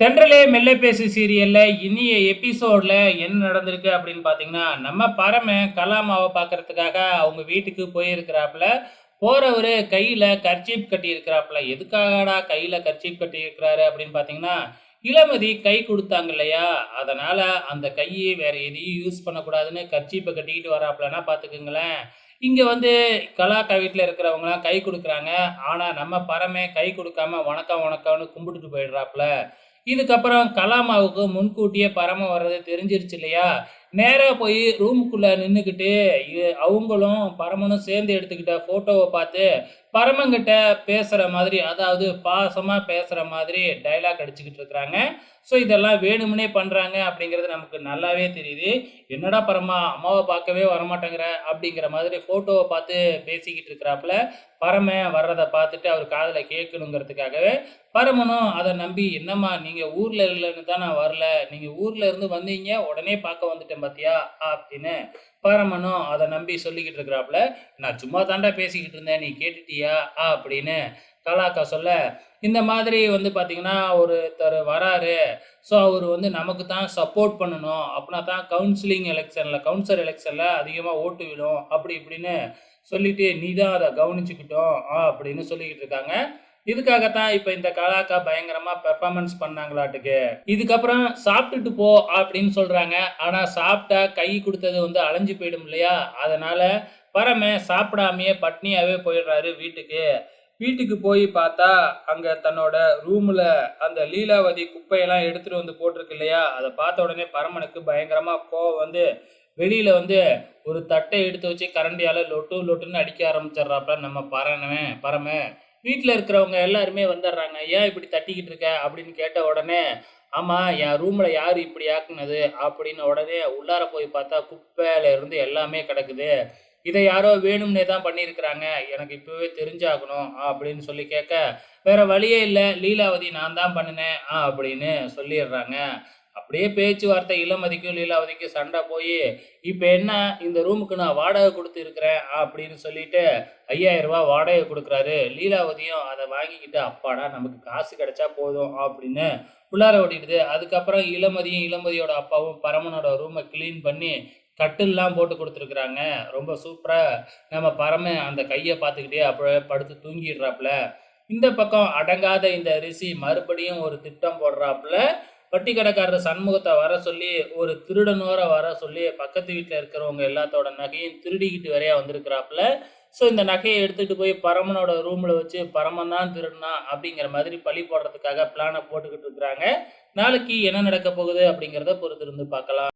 தென்றலே மெல்ல பேசு சீரியல்ல இனிய எபிசோட்ல என்ன நடந்திருக்கு அப்படின்னு பார்த்தீங்கன்னா, நம்ம பரம கலாமாவை பார்க்கறதுக்காக அவங்க வீட்டுக்கு போயிருக்கிறாப்புல. போறவரு கையில கர்ச்சீப் கட்டியிருக்கிறாப்புல. எதுக்காகடா கையில கர்ச்சீப் கட்டியிருக்கிறாரு அப்படின்னு பார்த்தீங்கன்னா, இளமதி கை கொடுத்தாங்க இல்லையா? அதனால அந்த கையை வேற எதையும் யூஸ் பண்ணக்கூடாதுன்னு கர்ச்சீப்பை கட்டிக்கிட்டு வராப்புலன்னா பார்த்துக்குங்களேன் இங்கே வந்து கலாக்கா வீட்டில் இருக்கிறவங்கலாம் கை கொடுக்குறாங்க ஆனால் நம்ம பரமே கை கொடுக்காம வணக்கம் வணக்கம்னு கும்பிட்டுட்டு போயிடுறாப்புல. இதுக்கப்புறம் கலாமாவுக்கு முன்கூட்டியே பரம வர்றது தெரிஞ்சிருச்சு இல்லையா? நேராக போய் ரூமுக்குள்ளே நின்றுக்கிட்டு இது அவங்களும் பரமனும் சேர்ந்து எடுத்துக்கிட்ட ஃபோட்டோவை பார்த்து, பரமங்கிட்ட பேசுகிற மாதிரி, அதாவது பாசமாக பேசுகிற மாதிரி டயலாக் அடிச்சுக்கிட்டு இருக்கிறாங்க. ஸோ இதெல்லாம் வேணும்னே பண்ணுறாங்க அப்படிங்கிறது நமக்கு நல்லாவே தெரியுது. "என்னடா பரமா, அம்மாவை பார்க்கவே வரமாட்டேங்கிற" அப்படிங்கிற மாதிரி ஃபோட்டோவை பார்த்து பேசிக்கிட்டு இருக்கிறாப்புல. பரமன் வர்றதை பார்த்துட்டு அவர் காதில் கேட்கணுங்கிறதுக்காகவே, பரமனும் அதை நம்பி, "என்னம்மா நீங்கள் ஊரில் இல்லைன்னு தான் நான் வரல. நீங்கள் ஊரில் இருந்து வந்தீங்க, உடனே பார்க்க வந்துட்டேன் பார்த்தியா?" அப்படின்னு பரமனும் அதை நம்பி சொல்லிக்கிட்டு இருக்கிறாப்புல. "நான் சும்மா தாண்டா பேசிக்கிட்டு இருந்தேன். நீ கேட்டுட்டியா?" அப்படின்னு கலாக்கா சொல்ல, இந்த மாதிரி வந்து பார்த்தீங்கன்னா, ஒருத்தர் வராரு. ஸோ அவர் வந்து நமக்கு தான் சப்போர்ட் பண்ணணும். அப்படின்னா தான் கவுன்சிலிங் எலெக்ஷனில் கவுன்சிலர் எலெக்ஷனில் அதிகமாக ஓட்டு விடும் அப்படி இப்படின்னு சொல்லிட்டு, "நீ தான் அதை கவனிச்சுக்கிட்டோம் அப்படின்னு சொல்லிக்கிட்டு இருக்காங்க. இதுக்காக தான் இப்ப இந்த கலாக்கா பயங்கரமா பெர்ஃபார்மன்ஸ் பண்ணாங்களாட்டுக்கு. இதுக்கப்புறம் "சாப்பிட்டுட்டு போ" அப்படின்னு சொல்றாங்க. ஆனா சாப்பிட்டா கை கொடுத்தது வந்து அலைஞ்சு போயிடும் இல்லையா? அதனால பரம சாப்பிடாமயே பட்னியாவே போயிடுறாரு வீட்டுக்கு. வீட்டுக்கு போய் பார்த்தா, அங்க தன்னோட ரூம்ல அந்த லீலாவதி குப்பையெல்லாம் எடுத்துட்டு வந்து போட்டிருக்கு இல்லையா? அதை பார்த்த உடனே பரமனுக்கு பயங்கரமா கோவம் வந்து, வெளியில வந்து ஒரு தட்டை எடுத்து வச்சு கரண்டியால லொட்டு லொட்டுன்னு அடிக்க ஆரம்பிச்சிடுறாப்புல நம்ம பரமன் பரம வீட்டில் இருக்கிறவங்க எல்லாருமே வந்துடுறாங்க. "ஏன் இப்படி தட்டிக்கிட்டு இருக்க?" அப்படின்னு கேட்ட உடனே, ஆமாம் என் ரூமில் யார் இப்படி ஆக்குனது?" அப்படின்னு உடனே உள்ளார போய் பார்த்தா, குப்பையில இருந்து எல்லாமே கிடக்குது. இதை யாரோ வேணும்னே தான் பண்ணியிருக்கிறாங்க. எனக்கு இப்போவே தெரிஞ்சாகணும்" அப்படின்னு சொல்லி கேட்க, "வேற வழியே இல்லை லீலாவதி நான் தான் பண்ணினேன் அப்படின்னு சொல்லிடுறாங்க. அப்படியே பேச்சுவார்த்தை இளமதிக்கும் லீலாவதிக்கும் சண்டை போய் இப்போ என்ன இந்த ரூமுக்கு நான் வாடகை கொடுத்து இருக்கிறேன்" அப்படின்னு சொல்லிட்டு ஐயாயிரம் 5000 வாடகை கொடுக்குறாரு லீலாவதியும் அதை வாங்கிக்கிட்டு, "அப்பாடா நமக்கு காசு கிடைச்சா போதும்" அப்படின்னு உள்ளார ஓடிடுது. அதுக்கப்புறம் இளமதியும், இளமதியோட அப்பாவும் பரமனோட ரூமை கிளீன் பண்ணி, கட்டில்லாம் போட்டு கொடுத்துருக்குறாங்க ரொம்ப சூப்பராக நம்ம பரம அந்த கையை பார்த்துக்கிட்டே அப்படியே படுத்து தூங்கிடுறாப்புல. இந்த பக்கம் அடங்காத இந்த ரிஷி மறுபடியும் ஒரு திட்டம் போடுறாப்புல. வட்டி கடைக்காரர் சண்முகத்தை வர சொல்லி, ஒரு திருடனோர வர சொல்லி, பக்கத்து வீட்டில் இருக்கிறவங்க எல்லாத்தோட நகையும் திருடிக்கிட்டு வரையா வந்திருக்கிறாப்புல. ஸோ இந்த நகையை எடுத்துகிட்டு போய் பரமனோட ரூமில் வச்சு, பரமன் தான் திருடுனான் அப்படிங்கிற மாதிரி பழி போடுறதுக்காக பிளானை போட்டுக்கிட்டு இருக்கிறாங்க. நாளைக்கு என்ன நடக்கப் போகுது அப்படிங்கிறத பொறுத்திருந்து பார்க்கலாம்.